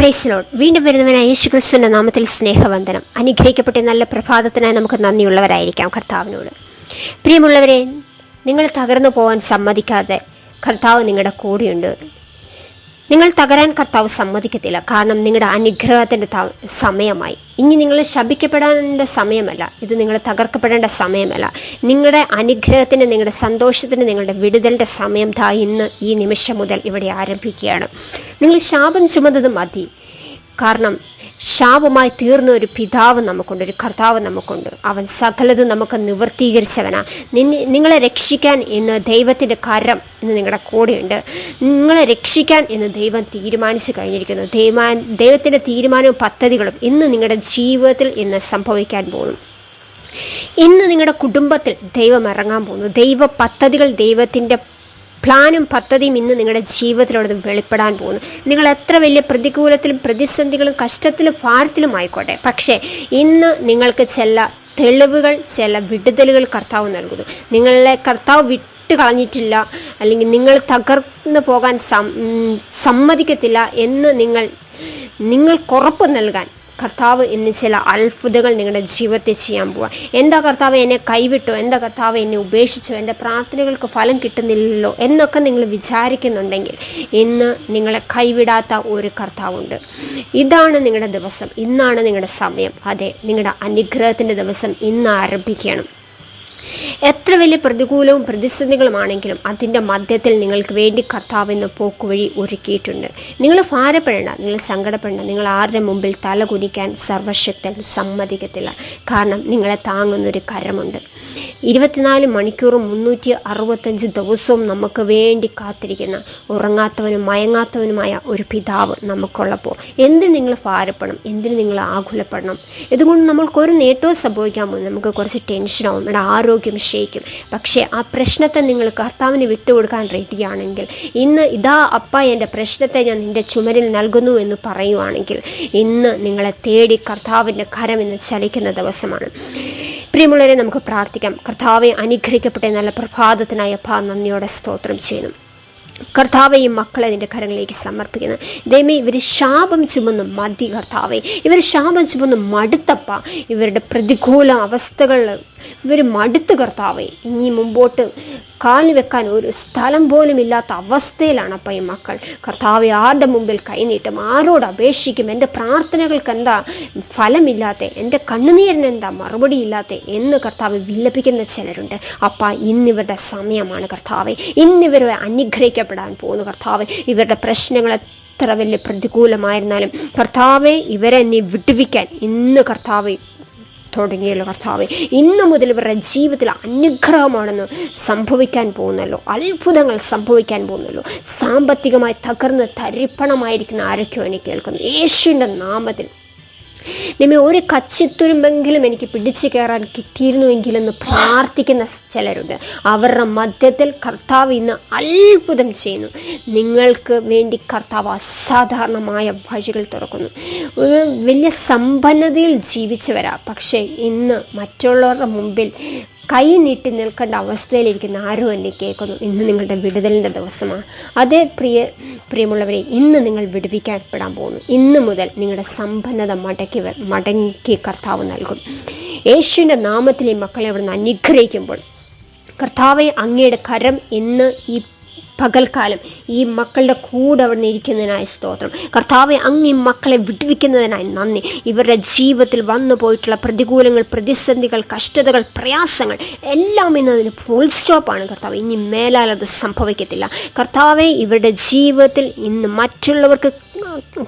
പ്രൈസ്ലോഡ് വീണ്ടും വരുന്നവനായ യേശു ക്രിസ്തുവിന്റെ നാമത്തിൽ സ്നേഹവന്ദനം. അനുഗ്രഹിക്കപ്പെട്ട നല്ല പ്രഭാതത്തിനായി നമുക്ക് നന്ദിയുള്ളവരായിരിക്കാം കർത്താവിനോട്. പ്രിയമുള്ളവരെ നിങ്ങൾ തകർന്നു പോകാൻ സമ്മതിക്കാതെ കർത്താവ് നിങ്ങളുടെ കൂടെയുണ്ട്. നിങ്ങൾ തകരാൻ കർത്താവ് സമ്മതിക്കത്തില്ല. കാരണം നിങ്ങളുടെ അനുഗ്രഹത്തിന്റെ സമയമായി. ഇനി നിങ്ങൾ ശപിക്കപ്പെടേണ്ട സമയമല്ല. ഇത് നിങ്ങൾ തകർക്കപ്പെടേണ്ട സമയമല്ല. നിങ്ങളുടെ അനുഗ്രഹത്തിന് നിങ്ങളുടെ സന്തോഷത്തിന് നിങ്ങളുടെ വിടുതലിന്റെ സമയം താ ഇന്ന് ഈ നിമിഷം മുതൽ ഇവിടെ ആരംഭിക്കുകയാണ്. നിങ്ങൾ ശാപം ചുമന്നത് മതി. കാരണം ശാപമായി തീർന്ന ഒരു പിതാവ് നമുക്കുണ്ട് ഒരു കർത്താവ് നമുക്കുണ്ട്. അവൻ സകലതും നമുക്ക് നിവർത്തീകരിച്ചവനാ. നിങ്ങളെ രക്ഷിക്കാൻ ഇന്ന് ദൈവത്തിന്റെ കരം ഇന്ന് നിങ്ങളുടെ കൂടെയുണ്ട്. നിങ്ങളെ രക്ഷിക്കാൻ എന്ന് ദൈവം തീരുമാനിച്ചു കഴിഞ്ഞിരിക്കുന്നു. ദൈവ ദൈവത്തിന്റെ തീരുമാനവും പദ്ധതികളും ഇന്ന് നിങ്ങളുടെ ജീവിതത്തിൽ ഇന്ന് സംഭവിക്കാൻ പോകുന്നു. ഇന്ന് നിങ്ങളുടെ കുടുംബത്തിൽ ദൈവം ഇറങ്ങാൻ പോകുന്നു. ദൈവ പദ്ധതികൾ ദൈവത്തിന്റെ പ്ലാനും പദ്ധതിയും ഇന്ന് നിങ്ങളുടെ ജീവിതത്തിലൂടെ വെളിപ്പെടാൻ പോകുന്നു. നിങ്ങൾ എത്ര വലിയ പ്രതികൂലത്തിലും പ്രതിസന്ധികളും കഷ്ടത്തിലും ഭാരത്തിലും ആയിക്കോട്ടെ. പക്ഷേ ഇന്ന് നിങ്ങൾക്ക് ചില തെളിവുകൾ ചില വിടുതലുകൾ കർത്താവ് നൽകുന്നു. നിങ്ങളെ കർത്താവ് വിട്ടു കളഞ്ഞിട്ടില്ല അല്ലെങ്കിൽ നിങ്ങൾ തകർന്നു പോകാൻ സമ്മതിക്കത്തില്ല എന്ന് നിങ്ങൾ നിങ്ങൾക്കുറപ്പ് നൽകാൻ കർത്താവ് ഇന്ന് ചില അത്ഭുതങ്ങൾ നിങ്ങളുടെ ജീവിതത്തിൽ ചെയ്യാൻ പോവാ. എന്താ കർത്താവ് എന്നെ കൈവിട്ടോ? എന്താ കർത്താവ് എന്നെ ഉപേക്ഷിച്ചോ? എന്റെ പ്രാർത്ഥനകൾക്ക് ഫലം കിട്ടുന്നില്ലല്ലോ എന്നൊക്കെ നിങ്ങൾ വിചാരിക്കുന്നുണ്ടെങ്കിൽ ഇന്ന് നിങ്ങളെ കൈവിടാത്ത ഒരു കർത്താവുണ്ട്. ഇതാണ് നിങ്ങളുടെ ദിവസം. ഇന്നാണ് നിങ്ങളുടെ സമയം. അതെ നിങ്ങളുടെ അനുഗ്രഹത്തിന്റെ ദിവസം ഇന്ന് ആരംഭിക്കണം എത്ര വലിയ പ്രതികൂലവും പ്രതിസന്ധികളുമാണെങ്കിലും അതിന്റെ മധ്യത്തിൽ നിങ്ങൾക്ക് വേണ്ടി കർത്താവ് എന്ന പോക്കുവഴി ഒരുക്കിയിട്ടുണ്ട്. നിങ്ങൾ ഭാരപ്പെടേണ്ട നിങ്ങൾ സങ്കടപ്പെടേണ്ട നിങ്ങൾ ആരുടെ മുമ്പിൽ തല കുനിക്കാൻ സർവശക്തൻ സമ്മതിക്കത്തില്ല. കാരണം നിങ്ങളെ താങ്ങുന്നൊരു കരമുണ്ട്. ഇരുപത്തിനാല് മണിക്കൂറും മുന്നൂറ്റി അറുപത്തഞ്ച് ദിവസവും നമുക്ക് വേണ്ടി കാത്തിരിക്കുന്ന ഉറങ്ങാത്തവനും മയങ്ങാത്തവനുമായ ഒരു പിതാവ് നമുക്കുള്ളപ്പോൾ എന്തിന് നിങ്ങൾ ഭാരപ്പെടണം? എന്തിന് നിങ്ങൾ ആകുലപ്പെടണം? ഇതുകൊണ്ട് നമ്മൾക്കൊരു നേട്ടവും സംഭവിക്കാൻ പോകും നമുക്ക് കുറച്ച് ടെൻഷനാവും. നമ്മുടെ ആരോഗ്യം ക്ഷയിക്കും. പക്ഷേ ആ പ്രശ്നത്തെ നിങ്ങൾ കർത്താവിന് വിട്ടുകൊടുക്കാൻ റെഡിയാണെങ്കിൽ ഇന്ന് ഇതാ അപ്പ എന്റെ പ്രശ്നത്തെ ഞാൻ നിന്റെ ചുമരിൽ നൽകുന്നു എന്ന് പറയുവാണെങ്കിൽ ഇന്ന് നിങ്ങളെ തേടി കർത്താവിന്റെ കരം ഇന്ന് ചലിക്കുന്ന ദിവസമാണ്. പ്രിയമുള്ളവരെ നമുക്ക് പ്രാർത്ഥിക്കാം. കർത്താവെ അനുഗ്രഹിക്കപ്പെട്ട നല്ല പ്രഭാതത്തിനായി അപ്പ നന്ദിയോടെ സ്തോത്രം ചെയ്യുന്നു. കർത്താവെ ഈ മക്കളെ നിന്റെ കരങ്ങളിലേക്ക് സമർപ്പിക്കുന്നു. ദൈവമേ ഇവർ ശാപം ചുമന്ന് മതി കർത്താവെ. ഇവർ ശാപം ചുമന്ന് മടുത്തപ്പ. ഇവരുടെ പ്രതികൂല അവസ്ഥകൾ ഇവർ മടുത്ത് കർത്താവെ ഇനി മുമ്പോട്ട് കാൽ വെക്കാൻ ഒരു സ്ഥലം പോലും ഇല്ലാത്ത അവസ്ഥയിലാണ് അപ്പം ഈ മക്കൾ. കർത്താവെ ആരുടെ മുമ്പിൽ കൈനീട്ടും? ആരോട് അപേക്ഷിക്കും? എന്റെ പ്രാർത്ഥനകൾക്ക് എന്താ ഫലമില്ലാത്ത? എന്റെ കണ്ണുനീരിന് എന്താ മറുപടി ഇല്ലാത്ത? എന്ന് കർത്താവ് വിലപിക്കുന്ന ചിലരുണ്ട്. അപ്പ ഇന്നിവരുടെ സമയമാണ് കർത്താവെ. ഇന്നിവരെ അനുഗ്രഹിക്കപ്പെടാൻ പോകുന്നു കർത്താവെ. ഇവരുടെ പ്രശ്നങ്ങളെ എത്ര വലിയ പ്രതികൂലമായിരുന്നാലും കർത്താവെ ഇവരെ നീ വിട്ടുവിക്കാൻ ഇന്ന് കർത്താവെ തുടങ്ങിയല്ലോ കർത്താവ്. ഇന്നു മുതൽ ഇവരുടെ ജീവിതത്തിൽ അനുഗ്രഹമാണെന്ന് സംഭവിക്കാൻ പോകുന്നല്ലോ. അത്ഭുതങ്ങൾ സംഭവിക്കാൻ പോകുന്നല്ലോ. സാമ്പത്തികമായി തകർന്ന് തരിപ്പണമായിരിക്കുന്ന ആരൊക്കെയോ എനിക്ക് കേൾക്കുന്നു. യേശുവിന്റെ നാമത്തിൽ നിമ്മെ ഒരു കച്ചിത്തുരുമ്പെങ്കിലും എനിക്ക് പിടിച്ചു കയറാൻ കിട്ടിയിരുന്നുവെങ്കിലെന്ന് പ്രാർത്ഥിക്കുന്ന ചിലരുണ്ട്. അവരുടെ മധ്യത്തിൽ കർത്താവ് ഇന്ന് അത്ഭുതം ചെയ്യുന്നു. നിങ്ങൾക്ക് വേണ്ടി കർത്താവ് അസാധാരണമായ വഴികൾ തുറക്കുന്നു. ഒരു വലിയ സമ്പന്നതയിൽ ജീവിച്ചവരാ. പക്ഷേ ഇന്ന് മറ്റുള്ളവരുടെ മുമ്പിൽ കൈ നീട്ടി നിൽക്കേണ്ട അവസ്ഥയിലിരിക്കുന്ന ആരും എന്നെ കേൾക്കുന്നു. ഇന്ന് നിങ്ങളുടെ വിടുതലിന്റെ ദിവസമാണ്. അതേ പ്രിയ പ്രിയമുള്ളവരെ ഇന്ന് നിങ്ങൾ വിടുവിക്കപ്പെടാൻ പോകുന്നു. ഇന്ന് മുതൽ നിങ്ങളുടെ സമ്പന്നത മടക്കി മടങ്ങി കർത്താവ് നൽകും. യേശുവിന്റെ നാമത്തിലെ മക്കളെ മക്കളെ അവിടുന്ന് അനുഗ്രഹിക്കുമ്പോൾ കർത്താവെ അങ്ങയുടെ കരം ഇന്ന് ഈ പകൽക്കാലം ഈ മക്കളുടെ കൂടെ അവിടെ ഇരിക്കുന്നതിനായി സ്തോത്രം. കർത്താവെ അങ്ങ് ഈ മക്കളെ വിടുവിക്കുന്നതിനായി നന്ദി. ഇവരുടെ ജീവിതത്തിൽ വന്നു പോയിട്ടുള്ള പ്രതികൂലങ്ങൾ പ്രതിസന്ധികൾ കഷ്ടതകൾ പ്രയാസങ്ങൾ എല്ലാം ഇന്ന് അതിന് ഫുൾ സ്റ്റോപ്പാണ് കർത്താവ്. ഇനി മേലാൽ അത് സംഭവിക്കത്തില്ല. കർത്താവെ ഇവരുടെ ജീവിതത്തിൽ ഇന്ന് മറ്റുള്ളവർക്ക്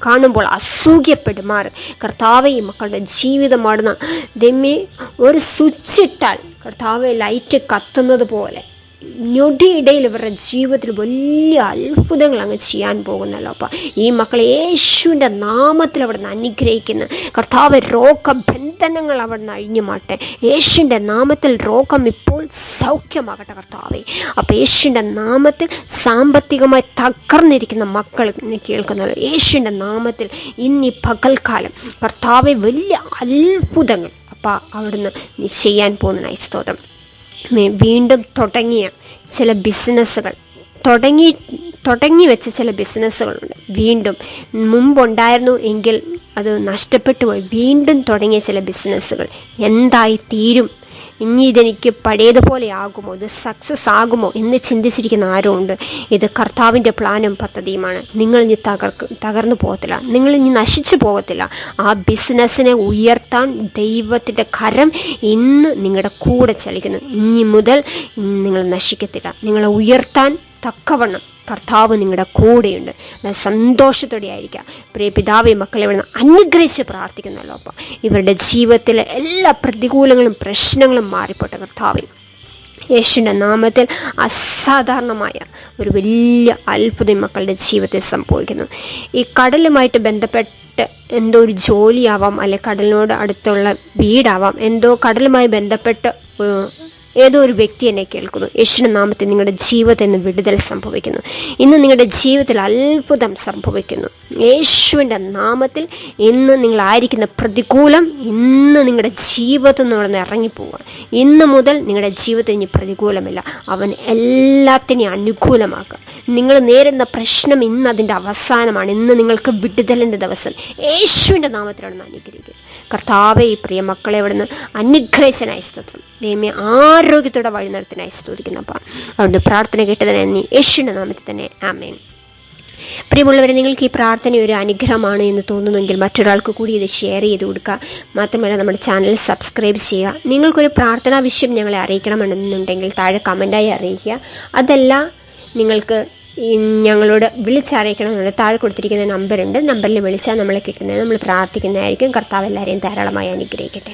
കാണുമ്പോൾ അസൂയപ്പെടുമാറ്. കർത്താവെ ഈ മക്കളുടെ ജീവിതമാടുന്ന ദമ്മി ഒരു സ്വിച്ചിട്ടാൽ കർത്താവ് ലൈറ്റ് കത്തുന്നത് പോലെ ഞൊടിയിടയിൽ ഇവരുടെ ജീവിതത്തിൽ വലിയ അത്ഭുതങ്ങൾ അങ്ങ് ചെയ്യാൻ പോകുന്നല്ലോ. അപ്പം ഈ മക്കളെ യേശുവിന്റെ നാമത്തിൽ അവിടുന്ന് അനുഗ്രഹിക്കുന്ന കർത്താവ് രോഗബന്ധനങ്ങൾ അവിടുന്ന് അഴിഞ്ഞു മാട്ടെ യേശുവിന്റെ നാമത്തിൽ രോഗം ഇപ്പോൾ സൗഖ്യമാകട്ടെ കർത്താവെ. അപ്പം യേശുവിന്റെ നാമത്തിൽ സാമ്പത്തികമായി തകർന്നിരിക്കുന്ന മക്കൾ ഇന്ന് കേൾക്കുന്നത് യേശുവിന്റെ നാമത്തിൽ ഇന്നി പകൽക്കാലം കർത്താവെ വലിയ അത്ഭുതങ്ങൾ അപ്പം അവിടുന്ന് ചെയ്യാൻ പോകുന്ന സ്തോത്രം. വീണ്ടും തുടങ്ങിയ ചില ബിസിനസ്സുകൾ. തുടങ്ങി തുടങ്ങി വെച്ച ചില ബിസിനസ്സുകളുണ്ട്. വീണ്ടും മുമ്പുണ്ടായിരുന്നു എങ്കിൽ അത് നഷ്ടപ്പെട്ടു പോയി. വീണ്ടും തുടങ്ങിയ ചില ബിസിനസ്സുകൾ. എന്തായി തീരും ഇനി ഇതെനിക്ക് പഴയതുപോലെ ആകുമോ ഇത് സക്സസ് ആകുമോ? എന്ന് ചിന്തിച്ചിരിക്കുന്ന ആരും ഉണ്ട് ഇത് കർത്താവിന്റെ പ്ലാനും പദ്ധതിയുമാണ്. നിങ്ങൾ ഇനി തകർക്ക് തകർന്നു പോകത്തില്ല. നിങ്ങൾ ഇനി നശിച്ചു പോകത്തില്ല. ആ ബിസിനസ്സിനെ ഉയർത്താൻ ദൈവത്തിന്റെ കരം ഇന്ന് നിങ്ങളുടെ കൂടെ ചലിക്കുന്നു. ഇനി മുതൽ നിങ്ങൾ നശിക്കത്തില്ല. നിങ്ങളെ ഉയർത്താൻ തക്കവണ്ണം കർത്താവ് നിങ്ങളുടെ കൂടെയുണ്ട്. സന്തോഷത്തോടെ ആയിരിക്കാം. പ്രിയ പിതാവെ മക്കളെ ഇവിടെ അനുഗ്രഹിച്ച് പ്രാർത്ഥിക്കുന്നല്ലോ അപ്പം. ഇവരുടെ ജീവിതത്തിലെ എല്ലാ പ്രതികൂലങ്ങളും പ്രശ്നങ്ങളും മാറിപ്പോട്ടെ കർത്താവെ. യേശുവിന്റെ നാമത്തിൽ അസാധാരണമായ ഒരു വലിയ അത്ഭുതം മക്കളുടെ ജീവിതത്തിൽ സംഭവിക്കുന്നു. ഈ കടലുമായിട്ട് ബന്ധപ്പെട്ട് എന്തോ ഒരു ജോലിയാവാം അല്ലെ കടലിനോട് അടുത്തുള്ള വീടാവാം എന്തോ കടലുമായി ബന്ധപ്പെട്ട് ഏതോ ഒരു വ്യക്തി എന്നെ കേൾക്കുന്നു. യേശുവിന്റെ നാമത്തിൽ നിങ്ങളുടെ ജീവിതത്തിൽ നിന്ന് വിടുതൽ സംഭവിക്കുന്നു. ഇന്ന് നിങ്ങളുടെ ജീവിതത്തിൽ അത്ഭുതം സംഭവിക്കുന്നു. യേശുവിന്റെ നാമത്തിൽ ഇന്ന് നിങ്ങളായിരിക്കുന്ന പ്രതികൂലം ഇന്ന് നിങ്ങളുടെ ജീവിതത്തിൽ നിന്ന് അവിടെ ഇറങ്ങിപ്പോവുക. ഇന്ന് മുതൽ നിങ്ങളുടെ ജീവിതത്തിൽ ഇനി പ്രതികൂലമില്ല. അവൻ എല്ലാത്തിനെയും അനുകൂലമാക്കുക. നിങ്ങൾ നേരിടുന്ന പ്രശ്നം ഇന്ന് അതിന്റെ അവസാനമാണ്. ഇന്ന് നിങ്ങൾക്ക് വിടുതലിന്റെ ദിവസം. യേശുവിന്റെ നാമത്തിലാണ് അനുഗ്രഹിക്കുക. കർത്താവെ ഈ പ്രിയ മക്കളെ അവിടുന്ന് അനുഗ്രഹിച്ചനായി സ്തോത്രം. ദൈവമേ ആരോഗ്യത്തോടെ വഴി നടത്തിനായി സ്തുതിക്കുന്നപ്പം അവിടുന്ന് പ്രാർത്ഥന കേട്ടതിന് നീ യേശുവിന്റെ നാമത്തിൽ തന്നെ. ആമേൻ. പ്രിയമുള്ളവരെ നിങ്ങൾക്ക് ഈ പ്രാർത്ഥന ഒരു അനുഗ്രഹമാണ് എന്ന് തോന്നുന്നെങ്കിൽ മറ്റൊരാൾക്ക് കൂടി ഇത് ഷെയർ ചെയ്ത് കൊടുക്കുക. മാത്രമല്ല നമ്മുടെ ചാനൽ സബ്സ്ക്രൈബ് ചെയ്യുക. നിങ്ങൾക്കൊരു പ്രാർത്ഥനാ വിഷയം ഞങ്ങളെ അറിയിക്കണമെന്നുണ്ടെങ്കിൽ താഴെ കമന്റായി അറിയിക്കുക. അതല്ല നിങ്ങൾക്ക് ഞങ്ങളോട് വിളിച്ചറിയിക്കണമെന്നുണ്ട് താഴെ കൊടുത്തിരിക്കുന്ന നമ്പറുണ്ട്. നമ്പറിൽ വിളിച്ചാൽ നമ്മളെ കിട്ടുന്നത്. നമ്മൾ പ്രാർത്ഥിക്കുന്നതായിരിക്കും. കർത്താവ് എല്ലാവരെയും ധാരാളമായി അനുഗ്രഹിക്കട്ടെ.